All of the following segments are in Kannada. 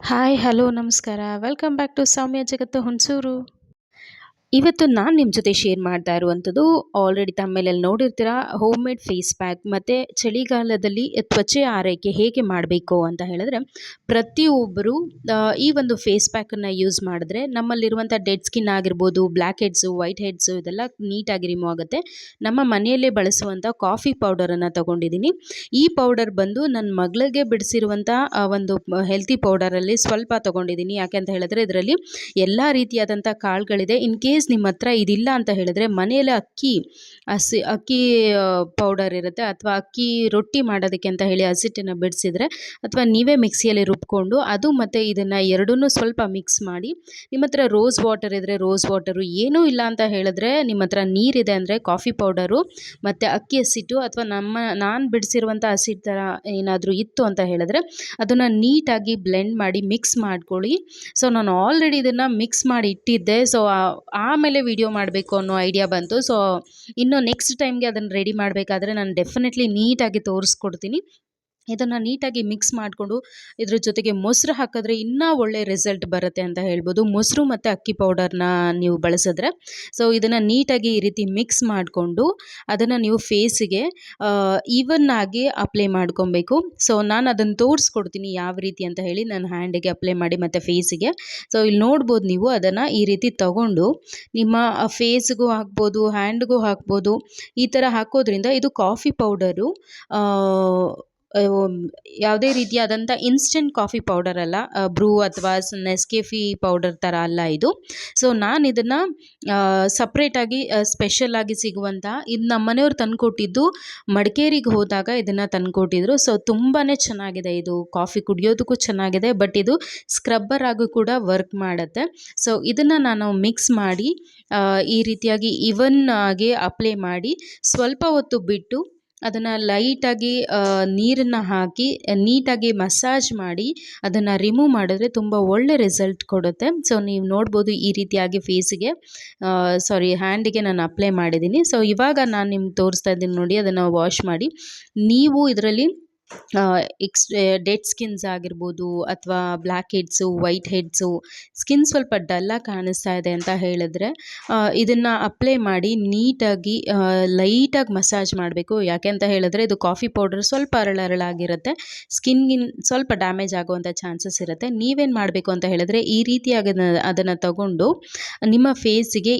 ಹಾಯ್ ಹಲೋ ನಮಸ್ಕಾರ welcome back to Soumya Jagattu Hunasuru ಇವತ್ತು ನಾನು ನಿಮ್ಮ ಜೊತೆ ಶೇರ್ ಮಾಡ್ತಾ ಇರುವಂಥದ್ದು ಆಲ್ರೆಡಿ ತಮ್ಮೇಲೆಲ್ಲಿ ನೋಡಿರ್ತೀರ ಹೋಮ್ ಮೇಡ್ ಫೇಸ್ ಪ್ಯಾಕ್ ಮತ್ತು ಚಳಿಗಾಲದಲ್ಲಿ ತ್ವಚೆ ಆರೈಕೆ ಹೇಗೆ ಮಾಡಬೇಕು ಅಂತ ಹೇಳಿದ್ರೆ ಪ್ರತಿಯೊಬ್ಬರು ಈ ಒಂದು ಫೇಸ್ ಪ್ಯಾಕನ್ನು ಯೂಸ್ ಮಾಡಿದ್ರೆ ನಮ್ಮಲ್ಲಿರುವಂಥ ಡೆಡ್ ಸ್ಕಿನ್ ಆಗಿರ್ಬೋದು ಬ್ಲ್ಯಾಕ್ ಹೆಡ್ಸು ವೈಟ್ ಹೆಡ್ಸು ಇದೆಲ್ಲ ನೀಟಾಗಿ ರಿಮೂವ್ ಆಗುತ್ತೆ. ನಮ್ಮ ಮನೆಯಲ್ಲೇ ಬಳಸುವಂಥ ಕಾಫಿ ಪೌಡರನ್ನು ತಗೊಂಡಿದ್ದೀನಿ. ಈ ಪೌಡರ್ ಬಂದು ನನ್ನ ಮಗಳಿಗೆ ಬಿಡಿಸಿರುವಂಥ ಒಂದು ಹೆಲ್ತಿ ಪೌಡರಲ್ಲಿ ಸ್ವಲ್ಪ ತಗೊಂಡಿದ್ದೀನಿ. ಯಾಕೆ ಅಂತ ಹೇಳಿದ್ರೆ, ಇದರಲ್ಲಿ ಎಲ್ಲ ರೀತಿಯಾದಂಥ ಕಾಳುಗಳಿದೆ. ಇನ್ ಕೇಸ್ ನಿಮ್ಮ ಹತ್ರ ಇದಿಲ್ಲ ಅಂತ ಹೇಳಿದ್ರೆ ಮನೆಯಲ್ಲಿ ಅಕ್ಕಿ, ಹಸಿ, ಅಕ್ಕಿ ಪೌಡರ್ ಇರುತ್ತೆ ಅಥವಾ ಅಕ್ಕಿ ರೊಟ್ಟಿ ಮಾಡೋದಕ್ಕೆ ಅಂತ ಹೇಳಿ ಹಸಿಟ್ಟನ್ನು ಬಿಡಿಸಿದ್ರೆ ಅಥವಾ ನೀವೇ ಮಿಕ್ಸಿಯಲ್ಲಿ ರುಬ್ಕೊಂಡು ಅದು ಮತ್ತು ಇದನ್ನು ಎರಡನ್ನೂ ಸ್ವಲ್ಪ ಮಿಕ್ಸ್ ಮಾಡಿ ನಿಮ್ಮ ಹತ್ರ ರೋಸ್ ವಾಟರ್ ಇದ್ದರೆ ರೋಸ್ ವಾಟರು ಏನೂ ಇಲ್ಲ ಅಂತ ಹೇಳಿದ್ರೆ ನಿಮ್ಮ ಹತ್ರ ನೀರಿದೆ ಅಂದರೆ ಕಾಫಿ ಪೌಡರು ಮತ್ತು ಅಕ್ಕಿ ಹಸಿಟ್ಟು ಅಥವಾ ನಮ್ಮ, ನಾನು ಬಿಡಿಸಿರುವಂಥ ಹಸಿಟ್ಟು ಥರ ಏನಾದರೂ ಇತ್ತು ಅಂತ ಹೇಳಿದ್ರೆ ಅದನ್ನು ನೀಟಾಗಿ ಬ್ಲೆಂಡ್ ಮಾಡಿ ಮಿಕ್ಸ್ ಮಾಡ್ಕೊಳ್ಳಿ. ಸೊ ನಾನು ಆಲ್ರೆಡಿ ಇದನ್ನು ಮಿಕ್ಸ್ ಮಾಡಿ ಇಟ್ಟಿದ್ದೆ. ಸೊ ಆಮೇಲೆ ವಿಡಿಯೋ ಮಾಡಬೇಕು ಅನ್ನೋ ಐಡಿಯಾ ಬಂತು. ಸೊ ಇನ್ನು ನೆಕ್ಸ್ಟ್ ಟೈಮ್ಗೆ ಅದನ್ನು ರೆಡಿ ಮಾಡಬೇಕಾದ್ರೆ ನಾನು ಡೆಫಿನೆಟ್ಲಿ ನೀಟಾಗಿ ತೋರಿಸ್ಕೊಡ್ತೀನಿ. ಇದನ್ನು ನೀಟಾಗಿ ಮಿಕ್ಸ್ ಮಾಡಿಕೊಂಡು ಇದ್ರ ಜೊತೆಗೆ ಮೊಸರು ಹಾಕಿದ್ರೆ ಇನ್ನೂ ಒಳ್ಳೆ ರಿಸಲ್ಟ್ ಬರುತ್ತೆ ಅಂತ ಹೇಳ್ಬೋದು. ಮೊಸರು ಮತ್ತು ಅಕ್ಕಿ ಪೌಡರ್ನ ನೀವು ಬಳಸಿದ್ರೆ. ಸೊ ಇದನ್ನು ನೀಟಾಗಿ ಈ ರೀತಿ ಮಿಕ್ಸ್ ಮಾಡಿಕೊಂಡು ಅದನ್ನು ನೀವು ಫೇಸಿಗೆ ಈವನ್ ಆಗಿ ಅಪ್ಲೈ ಮಾಡ್ಕೊಬೇಕು. ಸೊ ನಾನು ಅದನ್ನು ತೋರಿಸ್ಕೊಡ್ತೀನಿ ಯಾವ ರೀತಿ ಅಂತ ಹೇಳಿ ನಾನು ಹ್ಯಾಂಡಿಗೆ ಅಪ್ಲೈ ಮಾಡಿ ಮತ್ತು ಫೇಸಿಗೆ ಸೊ ಇಲ್ಲಿ ನೋಡ್ಬೋದು ನೀವು ಅದನ್ನು ಈ ರೀತಿ ತಗೊಂಡು ನಿಮ್ಮ ಫೇಸ್ಗೂ ಹಾಕ್ಬೋದು ಹ್ಯಾಂಡ್ಗೂ ಹಾಕ್ಬೋದು, ಈ ಥರ ಹಾಕೋದ್ರಿಂದ ಇದು ಕಾಫಿ ಪೌಡರು ಯಾವುದೇ ರೀತಿಯಾದಂಥ ಇನ್ಸ್ಟೆಂಟ್ ಕಾಫಿ ಪೌಡರ್ ಅಲ್ಲ ಬ್ರೂ ಅಥವಾ ನೆಸ್ಕೆಫಿ ಪೌಡರ್ ಥರ ಅಲ್ಲ ಇದು. ಸೊ ನಾನು ಇದನ್ನು ಸಪ್ರೇಟಾಗಿ ಸ್ಪೆಷಲಾಗಿ ಸಿಗುವಂಥ, ಇದು ನಮ್ಮ ಮನೆಯವ್ರು ತಂದುಕೊಟ್ಟಿದ್ದು, ಮಡಿಕೇರಿಗೆ ಹೋದಾಗ ಇದನ್ನು ತಂದುಕೊಟ್ಟಿದ್ರು. ಸೊ ತುಂಬಾ ಚೆನ್ನಾಗಿದೆ ಇದು ಕಾಫಿ ಕುಡಿಯೋದಕ್ಕೂ ಚೆನ್ನಾಗಿದೆ ಬಟ್ ಇದು ಸ್ಕ್ರಬ್ಬರ್ ಆಗೂ ಕೂಡ ವರ್ಕ್ ಮಾಡುತ್ತೆ. ಸೊ ಇದನ್ನು ನಾನು ಮಿಕ್ಸ್ ಮಾಡಿ ಈ ರೀತಿಯಾಗಿ ಇವನ್ ಆಗಿ ಅಪ್ಲೈ ಮಾಡಿ, ಸ್ವಲ್ಪ ಹೊತ್ತು ಬಿಟ್ಟು ಅದನ್ನು ಲೈಟಾಗಿ ನೀರನ್ನು ಹಾಕಿ, ನೀಟಾಗಿ ಮಸಾಜ್ ಮಾಡಿ ಅದನ್ನು ರಿಮೂವ್ ಮಾಡಿದ್ರೆ ತುಂಬ ಒಳ್ಳೆ ರಿಸಲ್ಟ್ ಕೊಡುತ್ತೆ. ಸೊ, ನೀವು ನೋಡ್ಬೋದು ಈ ರೀತಿಯಾಗಿ ಫೇಸಿಗೆ ಸಾರಿ ಹ್ಯಾಂಡಿಗೆ ನಾನು ಅಪ್ಲೈ ಮಾಡಿದ್ದೀನಿ. ಸೊ, ಇವಾಗ ನಾನು ನಿಮ್ಗೆ ತೋರಿಸ್ತಾ ಇದ್ದೀನಿ ನೋಡಿ, ಅದನ್ನು ವಾಶ್ ಮಾಡಿ. ನೀವು ಇದರಲ್ಲಿ ಎಕ್ಸ್ ಡೆಡ್ ಸ್ಕಿನ್ಸ್ ಆಗಿರ್ಬೋದು ಅಥವಾ black heads white heads skin ಸ್ವಲ್ಪ ಡಲ್ಲಾಗಿ ಕಾಣಿಸ್ತಾ ಇದೆ ಅಂತ ಹೇಳಿದ್ರೆ ಇದನ್ನು ಅಪ್ಲೈ ಮಾಡಿ ನೀಟಾಗಿ ಲೈಟಾಗಿ ಮಸಾಜ್ ಮಾಡಬೇಕು. ಯಾಕೆ ಅಂತ ಹೇಳಿದ್ರೆ ಇದು ಕಾಫಿ ಪೌಡರ್ ಸ್ವಲ್ಪ ಅರಳರಳಾಗಿರುತ್ತೆ. ಸ್ಕಿನ್ಗಿನ್ ಸ್ವಲ್ಪ ಡ್ಯಾಮೇಜ್ ಆಗುವಂಥ ಚಾನ್ಸಸ್ ಇರುತ್ತೆ. ನೀವೇನು ಮಾಡಬೇಕು ಅಂತ ಹೇಳಿದ್ರೆ ಈ ರೀತಿಯಾಗಿ ಅದನ್ನು ತಗೊಂಡು ನಿಮ್ಮ ಫೇಸಿಗೆ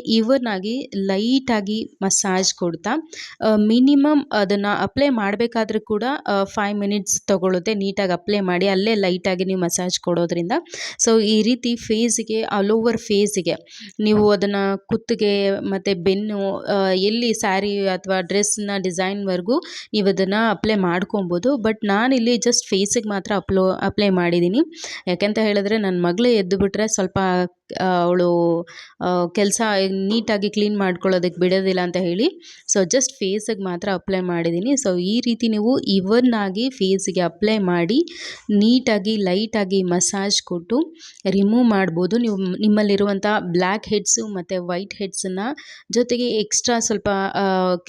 ಆಗಿ ಲೈಟಾಗಿ ಮಸಾಜ್ ಕೊಡ್ತಾ ಮಿನಿಮಮ್ ಅದನ್ನು ಅಪ್ಲೈ ಮಾಡಬೇಕಾದ್ರೂ ಕೂಡ ಫೈವ್ ಮಿನಿಟ್ಸ್ ತಗೊಳುತ್ತೆ ನೀಟಾಗಿ ಅಪ್ಲೈ ಮಾಡಿ ಅಲ್ಲೇ ಲೈಟಾಗಿ ನೀವು ಮಸಾಜ್ ಕೊಡೋದ್ರಿಂದ. ಸೊ ಈ ರೀತಿ ಫೇಸ್ಗೆ ಆಲ್ ಓವರ್ ಫೇಸ್ಗೆ ನೀವು ಅದನ್ನು ಕುತ್ತಿಗೆ ಮತ್ತು ಬೆನ್ನು ಎಲ್ಲಿ ಸ್ಯಾರಿ ಅಥವಾ ಡ್ರೆಸ್ನ ಡಿಸೈನ್ವರೆಗೂ ನೀವು ಅದನ್ನು ಅಪ್ಲೈ ಮಾಡ್ಕೊಬೋದು. ಬಟ್ ನಾನಿಲ್ಲಿ ಜಸ್ಟ್ ಫೇಸಿಗೆ ಮಾತ್ರ ಅಪ್ಲೋ ಅಪ್ಲೈ ಮಾಡಿದ್ದೀನಿ. ಯಾಕೆಂತ ಹೇಳಿದ್ರೆ ನನ್ನ ಮಗಳೇ ಎದ್ದು ಬಿಟ್ಟರೆ ಸ್ವಲ್ಪ ಅವಳು ಕೆಲಸ ನೀಟಾಗಿ ಕ್ಲೀನ್ ಮಾಡ್ಕೊಳ್ಳೋದಕ್ಕೆ ಬಿಡೋದಿಲ್ಲ ಅಂತ ಹೇಳಿ ಸೊ ಜಸ್ಟ್ ಫೇಸಿಗೆ ಮಾತ್ರ ಅಪ್ಲೈ ಮಾಡಿದ್ದೀನಿ. ಸೊ ಈ ರೀತಿ ನೀವು ಇವನ್ ಆಗಿ ಫೇಸಿಗೆ ಅಪ್ಲೈ ಮಾಡಿ, ನೀಟಾಗಿ ಲೈಟಾಗಿ ಮಸಾಜ್ ಕೊಟ್ಟು ರಿಮೂವ್ ಮಾಡ್ಬೋದು. ನೀವು ನಿಮ್ಮಲ್ಲಿರುವಂಥ ಬ್ಲ್ಯಾಕ್ ಹೆಡ್ಸು ಮತ್ತು ವೈಟ್ ಹೆಡ್ಸನ್ನು ಜೊತೆಗೆ ಎಕ್ಸ್ಟ್ರಾ ಸ್ವಲ್ಪ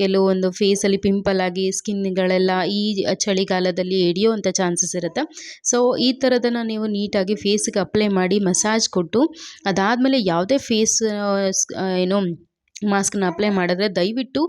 ಕೆಲವೊಂದು ಫೇಸಲ್ಲಿ ಪಿಂಪಲ್ ಆಗಿ ಸ್ಕಿನ್ಗಳೆಲ್ಲ ಈ ಚಳಿಗಾಲದಲ್ಲಿ ಅಂತ ಚಾನ್ಸಸ್ ಇರುತ್ತೆ. ಸೊ ಈ ಥರದನ್ನು ನೀವು ನೀಟಾಗಿ ಫೇಸಿಗೆ ಅಪ್ಲೈ ಮಾಡಿ ಮಸಾಜ್ ಕೊಟ್ಟು ಅದಾದಮೇಲೆ ಯಾವುದೇ ಫೇಸ್ ಏನು ಮಾಸ್ಕನ್ನ ಅಪ್ಲೈ ಮಾಡಿದ್ರೆ ದಯವಿಟ್ಟು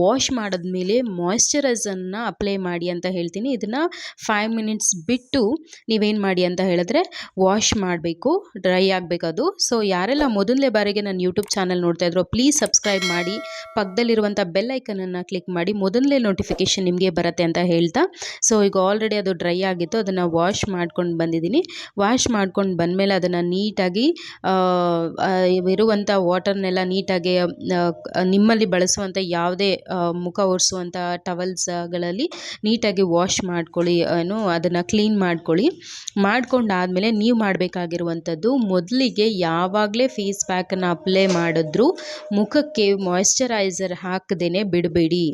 ವಾಶ್ ಮಾಡಿದ್ಮೇಲೆ ಮಾಯ್ಶ್ಚರೈಸರ್ನ ಅಪ್ಲೈ ಮಾಡಿ ಅಂತ ಹೇಳ್ತೀನಿ. ಇದನ್ನು ಫೈವ್ ಮಿನಿಟ್ಸ್ ಬಿಟ್ಟು ನೀವೇನು ಮಾಡಿ ಅಂತ ಹೇಳಿದ್ರೆ ವಾಶ್ ಮಾಡಬೇಕು, ಡ್ರೈ ಆಗಬೇಕು ಅದು. ಸೊ ಯಾರೆಲ್ಲ ಮೊದಲನೇ ಬಾರಿಗೆ ನನ್ನ ಯೂಟ್ಯೂಬ್ ಚಾನಲ್ ನೋಡ್ತಾ ಇದ್ರು ಪ್ಲೀಸ್ ಸಬ್ಸ್ಕ್ರೈಬ್ ಮಾಡಿ, ಪಕ್ಕದಲ್ಲಿರುವಂಥ ಬೆಲ್ ಐಕನನ್ನು ಕ್ಲಿಕ್ ಮಾಡಿ, ಮೊದಲನೇ ನೋಟಿಫಿಕೇಷನ್ ನಿಮಗೆ ಬರುತ್ತೆ ಅಂತ ಹೇಳ್ತಾ. ಸೊ ಈಗ ಆಲ್ರೆಡಿ ಅದು ಡ್ರೈ ಆಗಿತ್ತು, ಅದನ್ನು ವಾಶ್ ಮಾಡ್ಕೊಂಡು ಬಂದಿದ್ದೀನಿ. ವಾಶ್ ಮಾಡ್ಕೊಂಡು ಬಂದಮೇಲೆ ಅದನ್ನು ನೀಟಾಗಿ ಇರುವಂಥ ವಾಟರ್ನೆಲ್ಲ ನೀಟಾಗಿ ನಿಮ್ಮಲ್ಲಿ ಬಳಸುವಂಥ ಯಾವುದೇ ಮುಖ ಒರೆಸುವಂಥ ಟವಲ್ಸ್ಗಳಲ್ಲಿ ನೀಟಾಗಿ ವಾಶ್ ಮಾಡ್ಕೊಳ್ಳಿ, ಏನು, ಅದನ್ನು ಕ್ಲೀನ್ ಮಾಡ್ಕೊಳ್ಳಿ. ಮಾಡ್ಕೊಂಡಾದಮೇಲೆ ನೀವು ಮಾಡಬೇಕಾಗಿರುವಂಥದ್ದು, ಮೊದಲಿಗೆ ಯಾವಾಗಲೇ ಫೇಸ್ ಪ್ಯಾಕನ್ನು ಅಪ್ಲೈ ಮಾಡಿದ್ರೂ ಮುಖಕ್ಕೆ ಮಾಯ್ಶ್ಚರೈಸರ್ ಹಾಕದೇ ಬಿಡಬೇಡಿ.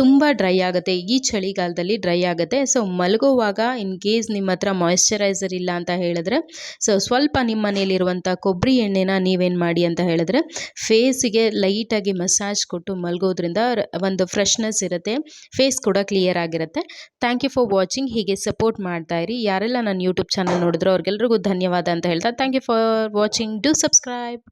ತುಂಬ ಡ್ರೈ ಆಗುತ್ತೆ. ಈ ಚಳಿಗಾಲದಲ್ಲಿ ಡ್ರೈ ಆಗುತ್ತೆ. ಸೊ ಮಲಗುವಾಗ ಇನ್ ಕೇಸ್ ನಿಮ್ಮ ಹತ್ರ ಮಾಯಿಶ್ಚರೈಸರ್ ಇಲ್ಲ ಅಂತ ಹೇಳಿದ್ರೆ ಸೊ ಸ್ವಲ್ಪ ನಿಮ್ಮ ಮನೇಲಿರುವಂಥ ಕೊಬ್ಬರಿ ಎಣ್ಣೆನ ನೀವೇನು ಮಾಡಿ ಅಂತ ಹೇಳಿದ್ರೆ ಫೇಸಿಗೆ ಲೈಟಾಗಿ ಮಸಾಜ್ ಕೊಟ್ಟು ಮಲಗೋದ್ರಿಂದ ಒಂದು ಫ್ರೆಶ್ನೆಸ್ ಇರುತ್ತೆ. ಫೇಸ್ ಕೂಡ ಕ್ಲಿಯರ್ ಆಗಿರುತ್ತೆ. ಥ್ಯಾಂಕ್ ಯು ಫಾರ್ ವಾಚಿಂಗ್ ಹೀಗೆ ಸಪೋರ್ಟ್ ಮಾಡ್ತಾ ಇರಿ. ಯಾರೆಲ್ಲ ನನ್ನ ಯೂಟ್ಯೂಬ್ ಚಾನಲ್ ನೋಡಿದ್ರು ಅವ್ರಿಗೆಲ್ರಿಗೂ ಧನ್ಯವಾದ ಅಂತ ಹೇಳ್ತಾ thank you for watching do subscribe